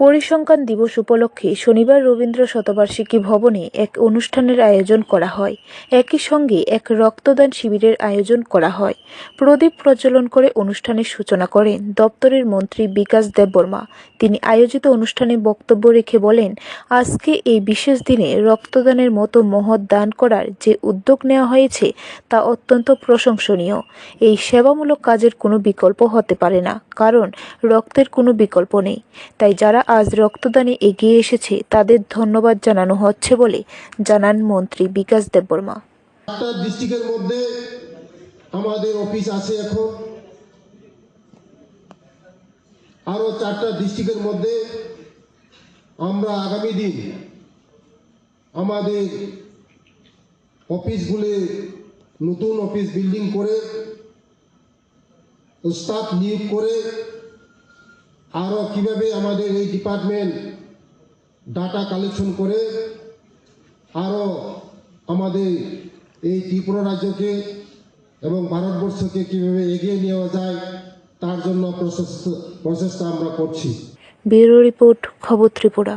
পরিসংখ্যান দিবস উপলক্ষে শনিবার রবীন্দ্র শতবার্ষিকী ভবনে এক অনুষ্ঠানের আয়োজন করা হয়। একই সঙ্গে এক রক্তদান শিবিরের আয়োজন করা হয়। প্রদীপ প্রজ্বলন করে অনুষ্ঠানের সূচনা করেন দপ্তরের মন্ত্রী বিকাশ দেববর্মা। তিনি আয়োজিত অনুষ্ঠানে বক্তব্য রেখে বলেন, আজকে এই বিশেষ দিনে রক্তদানের মতো মহৎ দান করার যে উদ্যোগ নেওয়া হয়েছে তা অত্যন্ত প্রশংসনীয়। এই সেবামূলক কাজের কোনো বিকল্প হতে পারে না, কারণ রক্তের কোনো বিকল্প নেই। তাই যারা আজ রক্তদানে এগিয়ে এসেছে, তাদের ধন্যবাদ জানানো হচ্ছে বলে জানান মন্ত্রী বিকাশ দেববর্মা। ডিস্ট্রিক্টের মধ্যে আমাদের অফিস আছে এখন। আরও চারটা ডিস্ট্রিক্টের মধ্যে আমরা আগামী দিন আমাদের অফিসগুলি নতুন অফিস বিল্ডিং করে, স্টাফ নিয়োগ করে আরও কীভাবে আমাদের এই ডিপার্টমেন্ট ডাটা কালেকশন করে আরও আমাদের এই ত্রিপুরা রাজ্যকে এবং ভারতবর্ষকে কীভাবে এগিয়ে নেওয়া যায়, তার জন্য প্রচেষ্টা আমরা করছি। ব্যুরো রিপোর্ট, খবর ত্রিপুরা।